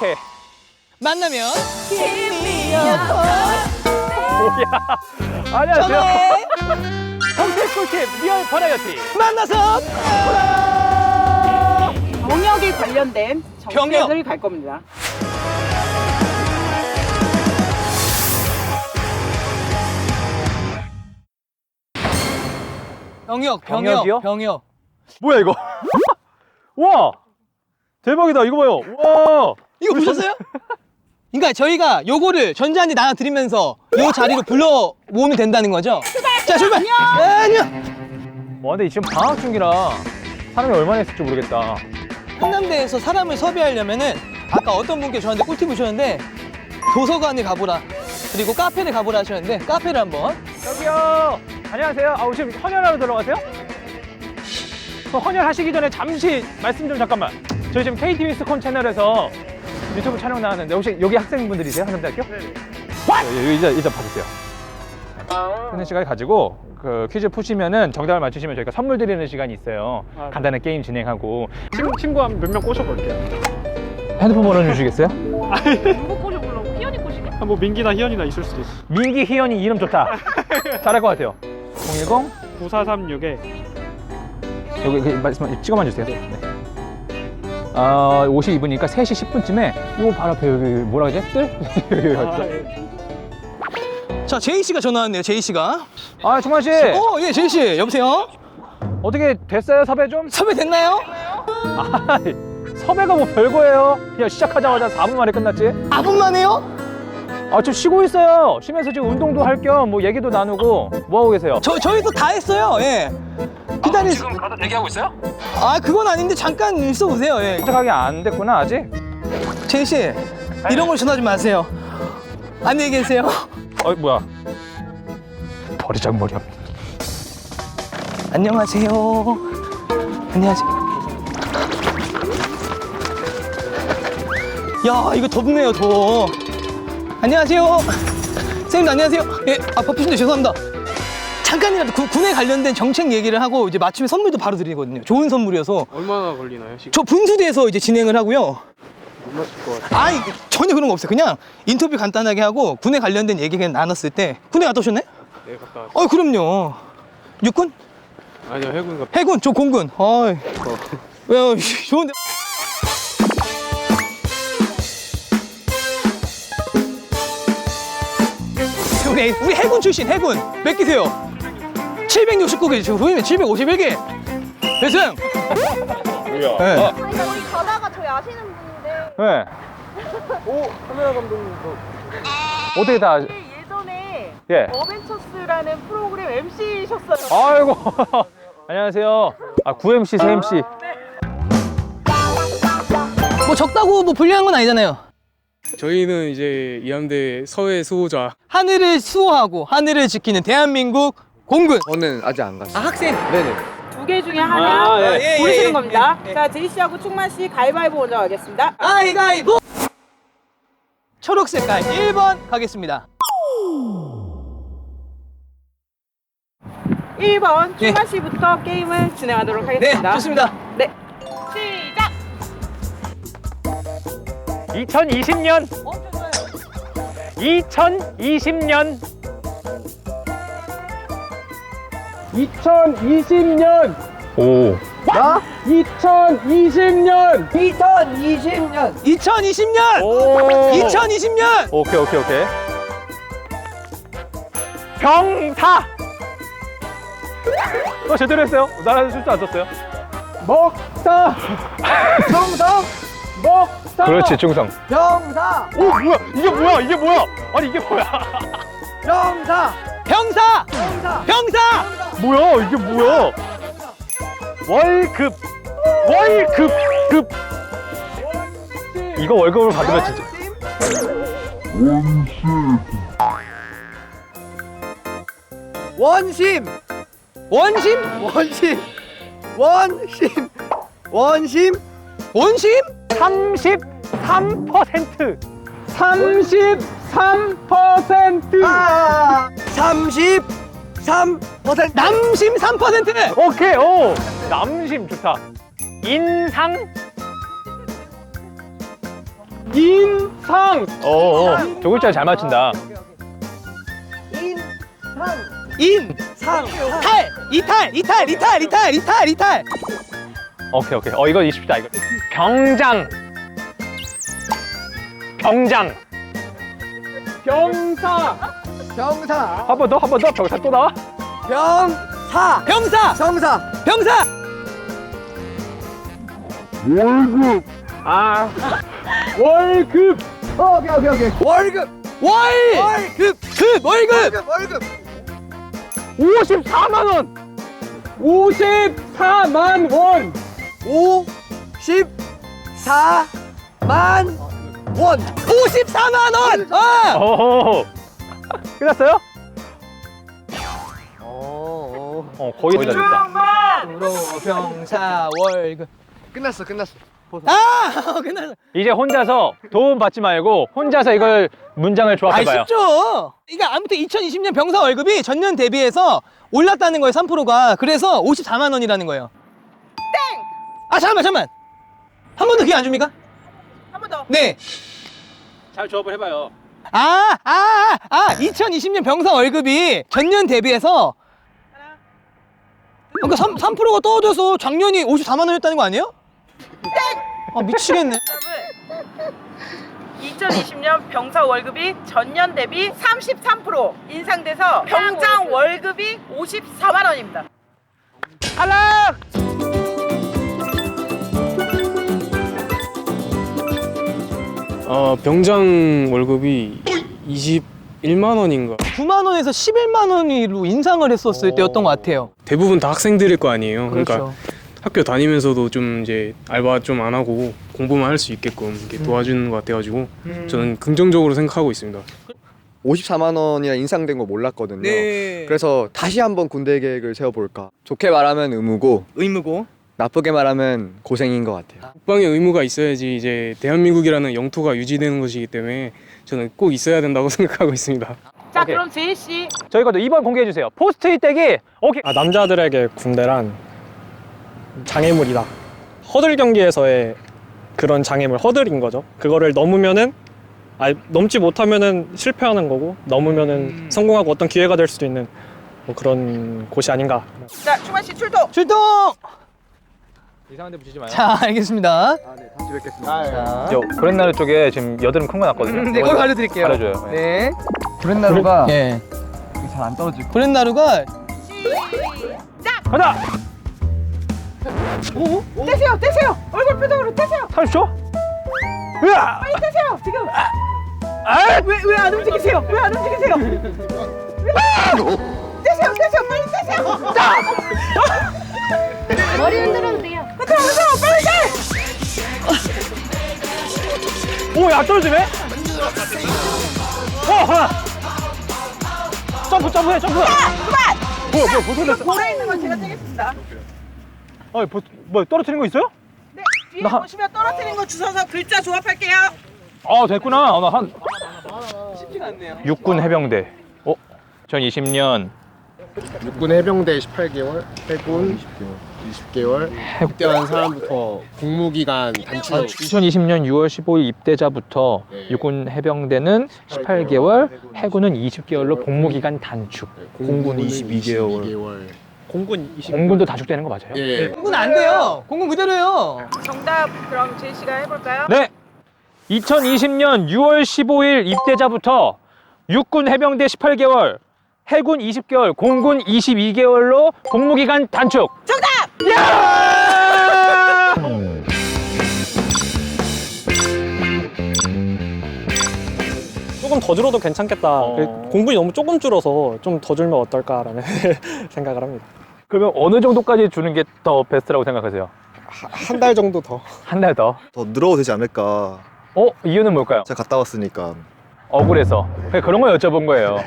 오케이. 만나면 뭐야? 안녕하세요. 평택 꿀팁 리얼 버라이어티. 만나서 병역에 관련된 병역. 정책을 갈 겁니다. 병역 병역이요? 병역 병역 뭐야 이거? 와 대박이다 이거 봐요. 와 이거 보셨어요? 그러니까 저희가 요거를 전자한테 나눠 드리면서 요 자리로 불러 모으면 된다는 거죠. 자 출발. 안녕. 와 근데 지금 방학 중이라 사람이 얼마나 있을지 모르겠다. 한남대에서 사람을 섭외하려면은 아까 어떤 분께 저한테 꿀팁을 주셨는데 도서관에 가보라 그리고 카페를 가보라 하셨는데 카페를 한번 저기요. 안녕하세요. 아 지금 헌혈하러 들어가세요? 그 헌혈하시기 전에 잠시 말씀 좀 잠깐만. 저희 지금 KTV 스콘 채널에서 유튜브 촬영 나왔는데 혹시 여기 학생분들이세요? 한남대학교? 네. 여기 이자 이자 받으세요. 하는 시간을 가지고 그 퀴즈 푸시면은 정답을 맞추시면 저희가 선물 드리는 시간이 있어요. 간단한 게임 진행하고 친구, 친구 한 몇 명 꼬셔볼게요. 핸드폰 번호 주시겠어요? 누구 꼬셔보려고? 희연이 꼬시게? 아, 뭐 민기나 희연이나 있을 수도 있어. 민기 희연이 이름 좋다. 잘할 것 같아요. 010 9436에 여기 그 말씀 찍어만 주세요. 네. 아 52분이니까 3시 10분쯤에 이거 바로 앞에 여기 뭐라 그러지? 뜰? 아. 예. 자 제이 씨가 전화 왔네요 제이 씨가 아 중환 씨 어 예 제이 씨 여보세요 어떻게 됐어요 섭외 좀? 섭외 됐나요? 아 섭외가 뭐 별거예요. 그냥 시작하자마자 4분 만에 끝났지. 4분 만에요? 아 지금 쉬고 있어요. 쉬면서 지금 운동도 할 겸 뭐 얘기도 나누고 뭐 하고 계세요? 저 저희도 다 했어요 예 기다리 지금 가서 대기하고 있어요? 아 그건 아닌데 잠깐 있어 보세요 예. 도착하기 안 됐구나 아직. 제이 씨 이런 걸좀 마세요. 안녕히 계세요. 어 뭐야? 버리장머리 없. 안녕하세요. 안녕하세요. 야 이거 덥네요 더워 안녕하세요. 선생님 안녕하세요. 예 아 바쁘신데 죄송합니다 잠깐이라도 구- 군에 관련된 정책 얘기를 하고 이제 맞춤에 선물도 바로 드리거든요. 좋은 선물이어서. 얼마나 걸리나요? 시간? 저 분수대에서 이제 진행을 하고요. 못 맞출 것 같아요. 아니 전혀 그런 거 없어요. 그냥 인터뷰 간단하게 하고 군에 관련된 얘기 그냥 나눴을 때. 군에 갔다 오셨나요? 네, 갔다 왔어요. 어 그럼요. 육군? 아니요, 해군 갔다 해군? 저 공군. 어이. 왜요 좋은데. 우리, 우리 해군 출신 해군. 몇 기세요? 769개 지금 보이면 751개 배승 뭐야? 네. 아, 우리 가다가 저희 아시는 분인데 네. 오, 카메라 감독님도. 어떻게 다 예전에 예. 어벤처스라는 프로그램 MC셨어요. 아이고 안녕하세요. 아 9MC 세 MC. 뭐 적다고 뭐 불리한 건 아니잖아요 저희는 이제 이함대 서해 수호자. 하늘을 수호하고 하늘을 지키는 대한민국 공군 저는 아직 안 갔어요. 아 학생 네네. 두 개 중에 하나 아, 예. 예, 고르시는 예, 겁니다. 예, 예. 자, 제이 씨하고 충만 씨 가위바위보 먼저 가겠습니다. 가위가위보 초록 색깔 1번 가겠습니다 1번 예. 충만 씨부터 게임을 진행하도록 네 하겠습니다. 좋습니다 네. 시작! 2020년 2020년 2020년. 오. 2020년. 2020년. 2020년! 오. 2020년! 오케이 오케이 오케이. 병사! 어 제대로 했어요? 나는 실수 안 썼어요? 먹사. 정성? 먹사. 그렇지 중성. 병사. 오 뭐야? 이게 뭐야? 이게 뭐야? 아니 이게 뭐야? 병사 병사! 병사! 뭐야 이게 뭐야? 월급. 월급. 급. 이거 월급을 받으면 진짜. 원심! 원심? 원심! 원심! 원심! 원심? 33% 33% 아 33% 남심 3% 오케이 오 남심 좋다 인상 인상. 어, 두 글자 잘 맞춘다. 인, 상, 탈, 이탈, 이탈, 이탈, 이탈, 이탈, 이탈. 오케이, 오케이. 어, 이거 쉽다, 이거. 경장. 경장. 병사. 병사 한 번 더, 한 번 더. 병사 또 나와? 병사 병사, 병사 병사. 아, 월급. 어, 오케이 오케이 오케이 월급 월, 급, 급, 월급. 월급 월급 54만 원. 54만 원. 54만 원 54만 원. 아, 오. 끝났어요? 어, 어, 거의 다 됐다. 프로 병사 월급. 끝났어 끝났어 아, 끝났어. 이제 혼자서 도움 받지 말고 혼자서 이걸 문장을 아, 조합해 봐요. 쉽죠. 그러니까 아무튼 2020년 병사 월급이 전년 대비해서 올랐다는 거예요, 3%가. 그래서 54만 원이라는 거예요. 땡! 아, 잠깐만, 잠깐만. 한 번 더 기회 안 줍니까? 더. 네. 잘 조합을 해봐요. 아, 아, 아, 아, 2020년 병사 월급이 전년 대비해서 그러니까 3, 3%가 떨어져서 작년이 54만 원이었다는 거 아니에요? 아, 미치겠네. 2020년 병사 월급이 전년 대비 33% 인상돼서 병장 월급이 54만 원입니다. 탈락! 어 병장 월급이 21만 원인가. 9만 원에서 11만 원으로 인상을 했었을 때였던 것 같아요. 대부분 다 학생들일 거 아니에요. 그러니까 그렇죠. 학교 다니면서도 좀 이제 알바 좀 안 하고 공부만 할 수 있게끔 이렇게 도와주는 것 같아가지고 저는 긍정적으로 생각하고 있습니다. 54만 원이나 인상된 거 몰랐거든요. 네. 그래서 다시 한번 군대 계획을 세워볼까. 좋게 말하면 의무고 의무고. 나쁘게 말하면 고생인 것 같아요. 국방의 의무가 있어야지 이제 대한민국이라는 영토가 유지되는 것이기 때문에 저는 꼭 있어야 된다고 생각하고 있습니다. 자, 오케이. 그럼 제이 씨 저희 것도 2번 공개해 주세요. 포스트잇 떼기. 오케이. 아, 남자들에게 군대란 장애물이다. 허들 경기에서의 그런 장애물, 허들인 거죠. 그거를 넘으면은 아, 넘지 못하면은 실패하는 거고 넘으면은 성공하고 어떤 기회가 될 수도 있는 뭐 그런 곳이 아닌가. 자, 충만 씨 출동. 출동! 이상한 데 붙이지 마요. 자, 알겠습니다. 다시 뵙겠습니다. 자. 저 브랜나루 쪽에 지금 여드름 큰 거 났거든요. 네, 거기 가려드릴게요. 가려줘요. 네. 네. 브랜나루가 예. 잘 안 떨어지고 브랜나루가 가자! 떼세요, 떼세요. 얼굴 표정으로 떼세요. 30초? 으아! 빨리 떼세요. 지금 아! 왜 왜 안 움직이세요? 왜 안 움직이세요? 떼세요, 떼세요. 빨리 떼세요. 머리 흔들어도 돼 요. 오, 야, 떨어지네? 어, 하나! 점프, 점프해, 점프! 그만. 뭐야, 뭐야, 뭐 소리 볼에 있는 건 제가 떼겠습니다. 아, 뭐, 뭐, 떨어뜨린 거 있어요? 네, 뒤에 나- 보시면 떨어뜨린 거 주워서 글자 조합할게요. 아, 됐구나. 아, 나 한. 쉽지가 않네요. 육군 해병대. 어? 2020년 육군 해병대 18개월, 해군 20개월, 입대한 사람부터 복무기간 단축 2020년 6월 15일 입대자부터 네. 육군 해병대는 18개월, 해군은 20개월로 복무기간 단축. 공군은 22개월. 공군 20. 공군도 단축되는 거 맞아요? 예. 공군 안 돼요. 공군 그대로요. 정답 그럼 제이 씨가 해볼까요? 네. 2020년 6월 15일 입대자부터 육군 해병대 18개월, 해군 20개월, 공군 22개월로 복무기간 단축. 정답. 야! 조금 더 줄어도 괜찮겠다. 어. 그 공군이 너무 조금 줄어서 좀 더 줄면 어떨까라는 생각을 합니다. 그러면 어느 정도까지 주는 게 더 베스트라고 생각하세요? 한 달 정도 더. 한 달 더. 더 늘어도 되지 않을까. 어? 이유는 뭘까요? 제가 갔다 왔으니까. 억울해서. 그냥 그런 걸 여쭤본 거예요.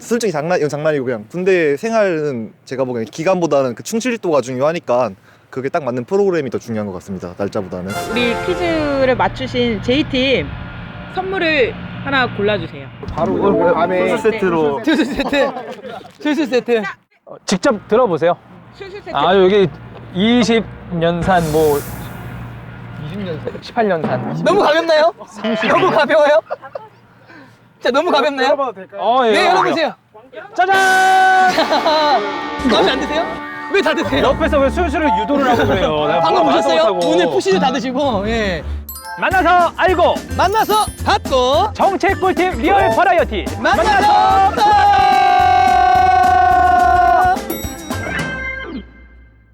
솔직히 장난, 이건 장난이고 그냥 군대 생활은 제가 보기엔 기간보다는 그 충실도가 중요하니까 그게 딱 맞는 프로그램이 더 중요한 것 같습니다. 날짜보다는. 우리 퀴즈를 맞추신 제이 팀 선물을 하나 골라주세요. 바로 오늘 밤에 소스 세트로 슬슬 세트. 슬슬 세트. 어, 직접 들어보세요. 술술 세트. 아, 여기 20년산 뭐 90년생 18년산. 너무 가볍나요? 너무 가벼워요? 자, 너무 가볍나요? 어, 예. 네, 열어보세요. 짜잔! 마음에 안 드세요? 왜 다 드세요? 옆에서 왜 술술을 유도를 하고 그래요? 내가 방금 뭐가 보셨어요? 맛없다고. 오늘 푸시를 다 드시고, 예. 만나서 알고 만나서 받고, 정책 꿀팁 리얼 버라이어티 만나서 또!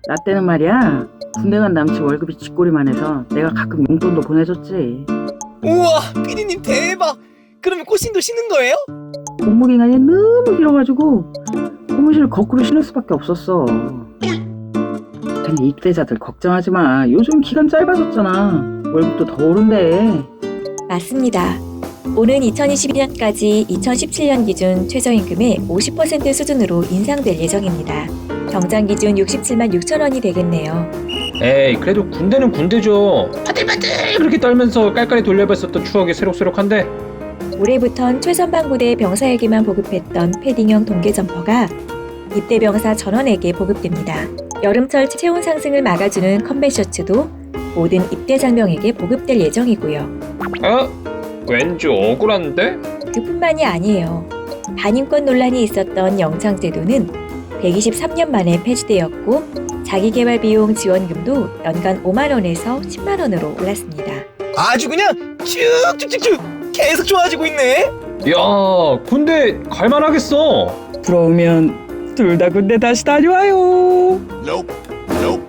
나 때는 말이야 군대 간 남친 월급이 쥐꼬리만 해서 내가 가끔 용돈도 보내줬지 우와, 피디님 대박! 그러면 꽃신도 신는 거예요? 공무 기간이 너무 길어가지고 고무신을 거꾸로 신을 수밖에 없었어 근데 입대자들 걱정하지 마 요즘 기간 짧아졌잖아 월급도 더 오른대 맞습니다. 오는 2022년까지 2017년 기준 최저임금의 50% 수준으로 인상될 예정입니다. 병장 기준 67만 6천 원이 되겠네요. 에이 그래도 군대는 군대죠 바들바들 그렇게 떨면서 깔깔이 돌려봤었던 추억이 새록새록한데 올해부턴 최선방부대 병사에게만 보급했던 패딩형 동계 점퍼가 입대 병사 전원에게 보급됩니다. 여름철 체온 상승을 막아주는 컴뱃 셔츠도 모든 입대 장병에게 보급될 예정이고요. 어? 왠지 억울한데? 그뿐만이 아니에요. 반인권 논란이 있었던 영창제도는 123년 만에 폐지되었고 자기개발 비용 지원금도 연간 5만 원에서 10만 원으로 올랐습니다. 아주 그냥 쭉쭉쭉쭉 계속 좋아지고 있네. 야 군대 갈만하겠어 부러우면 둘 다 군대 다시 다녀와요 Nope. Nope.